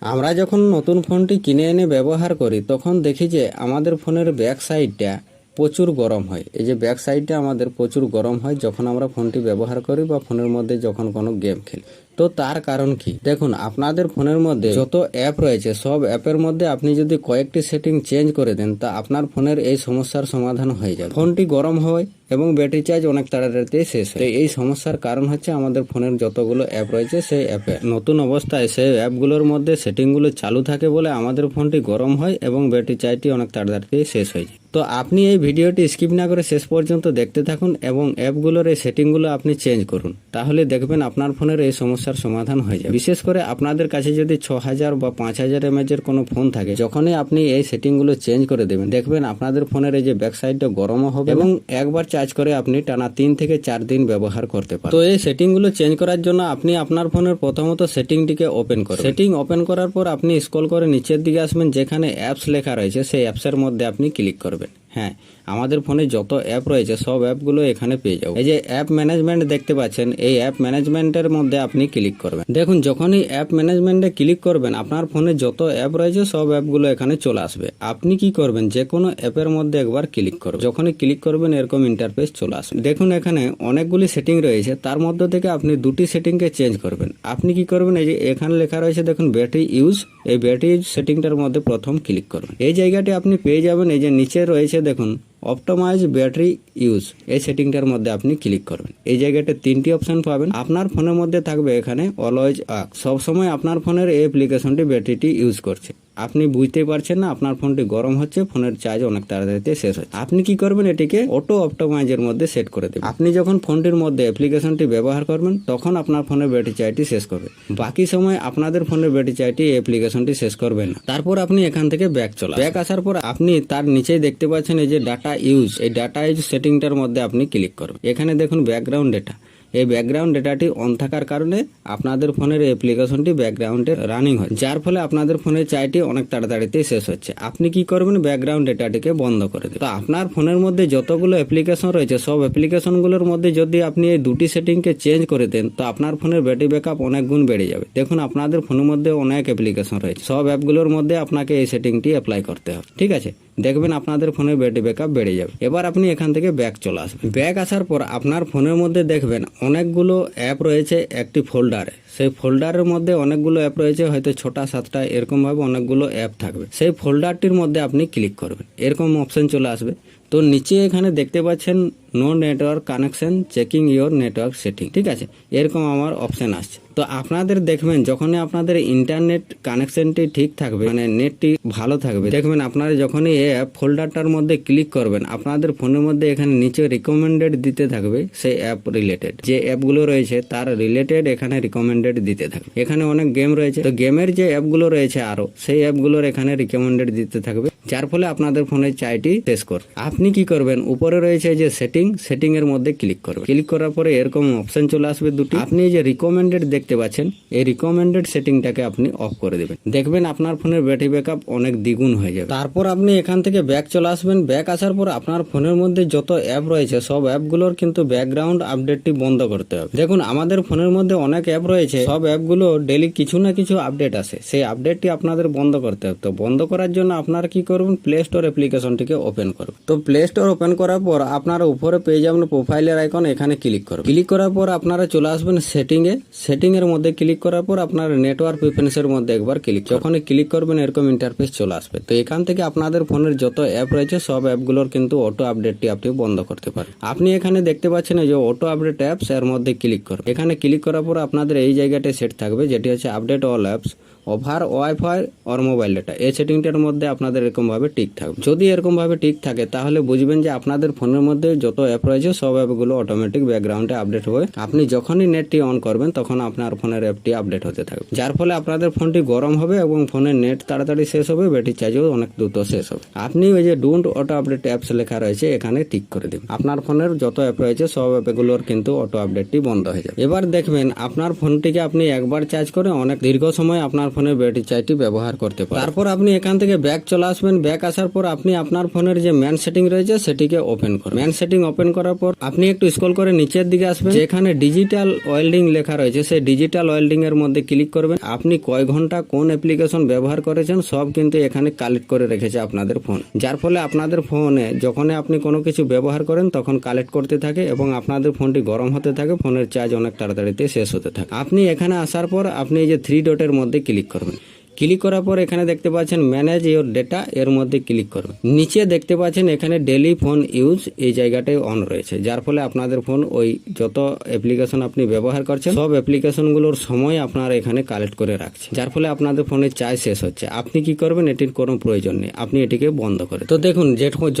আমরা যখন নতুন ফোনটি কিনে এনে ব্যবহার করি, তখন দেখি যে আমাদের ফোনের ব্যাক সাইডটা প্রচুর গরম হয়। এই যে ব্যাক সাইডটা আমাদের প্রচুর গরম হয় যখন আমরা ফোনটি ব্যবহার করি বা ফোনের মধ্যে যখন কোনো গেম খেলি। তো তার কারণ কি? দেখুন, আপনাদের ফোনের মধ্যে যত অ্যাপ রয়েছে, সব অ্যাপের মধ্যে আপনি যদি কয়েকটি সেটিং চেঞ্জ করে দেন, তা আপনার ফোনের এই সমস্যার সমাধান হয়ে যাবে। ফোনটি গরম হয় এবং ব্যাটারি চার্জ অনেক তাড়াতাড়িতে শেষ হয়। এই সমস্যার কারণ হচ্ছে আমাদের ফোনের যতগুলো অ্যাপ রয়েছে, সেই অ্যাপে নতুন অবস্থায় সেই অ্যাপগুলোর মধ্যে সেটিংগুলো চালু থাকে বলে আমাদের ফোনটি গরম হয় এবং ব্যাটারি চার্জটি অনেক তাড়াতাড়িতে শেষ হয়ে যায়। তো আপনি এই ভিডিওটি স্কিপ না করে শেষ পর্যন্ত দেখতে থাকুন এবং অ্যাপগুলোর এই সেটিংগুলো আপনি চেঞ্জ করুন। তাহলে দেখবেন আপনার ফোনের এই সমস্যার সমাধান হয়ে যাবে বিশেষ করে আপনাদের কাছে যদি ছ হাজার বা পাঁচ হাজার এমএচের কোনো ফোন থাকে, যখনই আপনি এই সেটিংগুলো চেঞ্জ করে দেবেন, দেখবেন আপনাদের ফোনের এই যে ব্যাক সাইডটা গরমও হবে এবং একবার চার্জ করে আপনি টানা তিন থেকে চার দিন ব্যবহার করতে পারেন তো এই সেটিংগুলো চেঞ্জ করার জন্য আপনি আপনার ফোনের প্রথমত সেটিংটিকে ওপেন করুন। সেটিং ওপেন করার পর আপনি স্ক্রল করে নিচের দিকে আসবেন, যেখানে অ্যাপস লেখা রয়েছে, সেই অ্যাপসের মধ্যে আপনি ক্লিক করবেন। হ্যাঁ আমাদের ফোনে যত অ্যাপ রয়েছে, সব অ্যাপগুলো এখানে পেয়ে যাব। এই যে অ্যাপ ম্যানেজমেন্ট দেখতে পাচ্ছেন, এই অ্যাপ ম্যানেজমেন্টের মধ্যে আপনি ক্লিক করবেন। দেখুন, যখনই অ্যাপ ম্যানেজমেন্টে ক্লিক করবেন, আপনার ফোনে যত অ্যাপ রয়েছে, সব অ্যাপগুলো এখানে চলে আসবে। আপনি কি করবেন যে কোনো অ্যাপের মধ্যে একবার ক্লিক করবেন। যখনই ক্লিক করবেন, এরকম ইন্টারফেস চলে আসবে। দেখুন, এখানে অনেকগুলি সেটিং রয়েছে, তার মধ্যে থেকে আপনি দুটি সেটিংকে চেঞ্জ করবেন। আপনি কি করবেন, এই যে এখানে লেখা রয়েছে, দেখুন ব্যাটারি ইউজ এই ব্যাটারি ইউজ সেটিংটার মধ্যে প্রথম ক্লিক করবেন। এই জায়গাটি আপনি পেয়ে যাবেন, এই যে নিচে রয়েছে দেখুন অপটোমাইজ ব্যাটারি ইউজ এই সেটিংটার মধ্যে আপনি ক্লিক করবেন। এই জায়গাতে তিনটি অপশন পাবেন। আপনার ফোনের মধ্যে থাকবে এখানে অলওয়েজ আক। সবসময় আপনার ফোনের এই অ্যাপ্লিকেশনটি ব্যাটারিটি ইউজ করছে। আপনি বুঝতে পারছেন না, আপনার ফোনটি গরম হচ্ছে, ফোনের চার্জ অনেক তাড়াতাড়িতে শেষ হচ্ছে। আপনি কি করবেন, এটিকে অটো অপটোমাইজের মধ্যে সেট করে দেবেন। আপনি যখন ফোনটির মধ্যে অ্যাপ্লিকেশনটি ব্যবহার করবেন, তখন আপনার ফোনের ব্যাটারি চার্জটি শেষ করবে। বাকি সময় আপনাদের ফোনের ব্যাটারি চার্জটি অ্যাপ্লিকেশনটি শেষ করবে না। তারপর আপনি এখান থেকে ব্যাক চলা ব্যাক আসার পর আপনি তার নিচেই দেখতে পাচ্ছেন এই যে ডাটা ইউজ এই ডাটা ইউজ সেটিংটার মধ্যে আপনি ক্লিক করবেন। এখানে দেখুন ব্যাকগ্রাউন্ড ডেটা এই ব্যাকগ্রাউন্ড ডেটাটি অন থাকার কারণে আপনাদের ফোনের অ্যাপ্লিকেশনটি ব্যাকগ্রাউন্ডে রানিং হয়। যার ফলে আপনাদের ফোনের চাইটি অনেক তাড়াতাড়িতে শেষ হচ্ছে। আপনি কি করবেন? ব্যাকগ্রাউন্ড ডেটাটিকে বন্ধ করে দেবেন তো আপনার ফোনের মধ্যে যতগুলো অ্যাপ্লিকেশন রয়েছে, সব অ্যাপ্লিকেশনগুলোর মধ্যে যদি আপনি এই দুটি সেটিংকে চেঞ্জ করে দেন, তো আপনার ফোনের ব্যাটারি ব্যাকআপ অনেক গুণ বেড়ে যাবে। দেখুন, আপনাদের ফোনের মধ্যে অনেক অ্যাপ্লিকেশন রয়েছে। সব অ্যাপগুলোর মধ্যে আপনাকে এই সেটিংটি অ্যাপ্লাই করতে হবে। ঠিক আছে? দেখবেন আপনাদের ফোনের ব্যাটারি ব্যাকআপ বেড়ে যাবে। এবার আপনি এখান থেকে ব্যাক চলে আসবেন। ব্যাক আসার পর আপনার ফোনের মধ্যে দেখবেন অনেকগুলো অ্যাপ রয়েছে একটি ফোল্ডারে। সেই ফোল্ডারের মধ্যে অনেকগুলো অ্যাপ রয়েছে, হয়তো ছোটা, সাতটা, এরকমভাবে অনেকগুলো অ্যাপ থাকবে। সেই ফোল্ডারটির মধ্যে আপনি ক্লিক করবেন। এরকম অপশন চলে আসবে। তো নিচে এখানে দেখতে পাচ্ছেন no network connection checking your network setting ঠিক আছে? এরকম আমার অপশন আসছে। তো আপনাদের দেখবেন, যখনই আপনাদের ইন্টারনেট কানেকশনটি ঠিক থাকবে মানে নেটটি ভালো থাকবে, দেখবেন আপনারা যখনই এই অ্যাপ ফোল্ডারটার মধ্যে ক্লিক করবেন, আপনাদের ফোনের মধ্যে এখানে নিচে রিকমেন্ডেড দিতে থাকবে সেই অ্যাপ রিলেটেড যে অ্যাপগুলো রয়েছে, তার রিলেটেড এখানে রিকমেন্ডেড দিতে থাকবে এখানে অনেক গেম রয়েছে। তো গেমের যে অ্যাপগুলো রয়েছে আরও, সেই অ্যাপগুলোর এখানে রিকমেন্ডেড দিতে থাকবে। যার ফলে আপনাদের ফোনের চাইটি শেষ করবে। আপনি কি করবেন? উপরে রয়েছে যে সেটিং সেটিং এর মধ্যে ক্লিক করবেন। ক্লিক করার পরে এরকম অপশন চলে আসবে দুটি। আপনি যে রিকমেন্ডেড দেখতে পাচ্ছেন, এই রিকমেন্ডেড সেটিংটাকে আপনি অফ করে দেবেন। দেখবেন আপনার ফোনের ব্যাটারি ব্যাকআপ অনেক দ্বিগুণ হয়ে যাবে। তারপর আপনি এখান থেকে ব্যাক চলে আসবেন। ব্যাক আসার পর আপনার ফোনের মধ্যে যত অ্যাপ রয়েছে, সব অ্যাপগুলোর কিন্তু ব্যাকগ্রাউন্ড আপডেটটি বন্ধ করতে হবে। দেখুন, আমাদের ফোনের মধ্যে অনেক অ্যাপ রয়েছে। সব অ্যাপগুলো ডেলি কিছু না কিছু আপডেট আসে সেই আপডেটটি আপনাদের বন্ধ করতে হবে। তো বন্ধ করার জন্য আপনারা কি করবেন? প্লে স্টোর অ্যাপ্লিকেশনটিকে ওপেন করুন তো প্লে স্টোর ওপেন করার পর আপনারা উপরে পেয়ে যাবেন প্রোফাইলের আইকন এখানে ক্লিক করুন ক্লিক করার পর আপনারা চলে আসবেন সেটিং এ সেটিং এর মধ্যে ক্লিক করার পর আপনার নেটওয়ার্ক প্রিফারেন্সের মধ্যে একবার ক্লিক যখনই ক্লিক করবেন, এরকম ইন্টারফেস চলে আসবে। তো এখান থেকে আপনাদের ফোনের যত অ্যাপ রয়েছে, সব অ্যাপগুলোর কিন্তু অটো আপডেটটি আপনি বন্ধ করতে পারেন। আপনি এখানে দেখতে পাচ্ছেন যে অটো আপডেট অ্যাপস এর মধ্যে ক্লিক করুন এখানে ক্লিক করার পর আপনাদের এই জায়গাটা সেট থাকবে যেটি হচ্ছে update all apps over wifi or mobile data এই সেটিংটার মধ্যে আপনাদের এরকম ভাবে টিক থাকবে। যদি এরকম ভাবে টিক থাকে, তাহলে বুঝবেন যে আপনাদের ফোনের মধ্যে যত অ্যাপ রয়েছে, সব অ্যাপগুলো অটোমেটিক ব্যাকগ্রাউন্ডে আপডেট হবে আপনি যখনই নেটটি অন করবেন, তখন আপনার ফোনের অ্যাপটি আপডেট হতে থাকবে। যার ফলে আপনাদের ফোনটি গরম হবে এবং ফোনের নেট তাড়াতাড়ি শেষ হবে ব্যাটারি চার্জও অনেক দ্রুত শেষ হবে। আপনি ওই যে ডোন্ট অটো আপডেট অ্যাপস লেখা রয়েছে, এখানে টিক করে দিন। আপনার ফোনের যত অ্যাপ রয়েছে, সব অ্যাপগুলোর কিন্তু অটো আপডেটটি বন্ধ হয়ে যাবে। এবার দেখবেন, আপনার ফোনটিকে আপনি একবার চার্জ করে অনেক দীর্ঘ সময় আপনার ফোনের ব্যাটারি চার্জটি ব্যবহার করতে পারেন। তারপর আপনি এখান থেকে ব্যাক চলে আসবেন। ব্যাক আসার পর আপনি আপনার ফোনের যে ম্যান সেটিং রয়েছে, সেটিকে ওপেন করুন ম্যান সেটিং ওপেন করার পর আপনি একটু স্ক্রল করে নিচের দিকে আসবেন। যেখানে ডিজিটাল ওয়েল্ডিং লেখা রয়েছে, সেই ডিজিটাল ওয়েল্ডিং এর মধ্যে ক্লিক করবেন। আপনি কয় ঘণ্টা কোন অ্যাপ্লিকেশন ব্যবহার করেছেন, সব কিন্তু এখানে কালেক্ট করে রেখেছে আপনাদের ফোন যার ফলে আপনাদের ফোনে যখন আপনি কোনো কিছু ব্যবহার করেন, তখন কালেক্ট করতে থাকে এবং আপনাদের ফোনটি গরম হতে থাকে ফোনের চার্জ অনেক তাড়াতাড়িতে শেষ হতে থাকে। আপনি এখানে আসার পর আপনি এই যে থ্রি ডটের মধ্যে ক্লিক করবেন ক্লিক করার পর এখানে দেখতে পাচ্ছেন ম্যানেজ ইওর ডেটা এর মধ্যে ক্লিক করবেন। নিচে দেখতে পাচ্ছেন এখানে ডেলি ফোন ইউজ এই জায়গাটায় অন রয়েছে। যার ফলে আপনাদের ফোন ওই যত অ্যাপ্লিকেশন আপনি ব্যবহার করছেন, সব অ্যাপ্লিকেশনগুলোর সময় আপনার এখানে কালেক্ট করে রাখছে যার ফলে আপনাদের ফোনের চার্জ শেষ হচ্ছে। আপনি কি করবেন? এটির কোনো প্রয়োজন নেই। আপনি এটিকে বন্ধ করেন তো দেখুন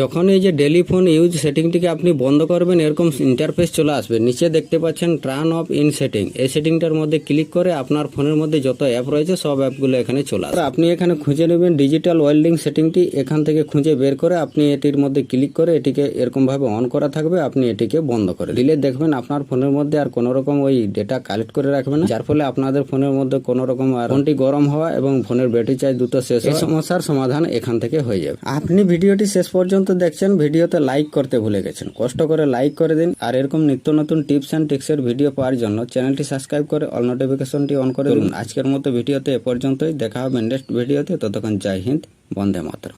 যখন এই যে ডেলি ফোন ইউজ সেটিংটিকে আপনি বন্ধ করবেন, এরকম ইন্টারফেস চলে আসবে। নিচে দেখতে পাচ্ছেন ট্রান অফ ইন সেটিং এই সেটিংটার মধ্যে ক্লিক করে আপনার ফোনের মধ্যে যত অ্যাপ রয়েছে, সব অ্যাপগুলো এখানে চলে আসবে। আপনি এখানে খুঁজে নেবেন ডিজিটাল ওয়েল্ডিং সেটিংটি এখান থেকে খুঁজে বের করে আপনি এটির মধ্যে ক্লিক করে এটিকে এরকম ভাবে অন করা থাকবে আপনি এটিকে বন্ধ করে দিলে দেখবেন আপনার ফোনের মধ্যে আর কোনো রকম ওই ডেটা কালেক্ট করে রাখবেন না যার ফলে আপনাদের ফোনের মধ্যে কোনো রকম আর ফোনটি গরম হওয়া এবং ফোনের ব্যাটারি চার্জ দুটো শেষ এই সমস্যার সমাধান এখান থেকে হয়ে যাবে। আপনি ভিডিওটি শেষ পর্যন্ত দেখছেন ভিডিওতে লাইক করতে ভুলে গেছেন কষ্ট করে লাইক করে দিন আর এরকম নিত্য নতুন টিপস অ্যান্ড টিক্সের ভিডিও পাওয়ার জন্য চ্যানেলটি সাবস্ক্রাইব করে অল নোটিফিকেশনটি অন করে দিন। আজকের মতো ভিডিওতে এ পর্যন্তই দেখা হবে নেক্সট ভিডিওতে ততক্ষণ জয় হিন্দ বন্দে মাতরম।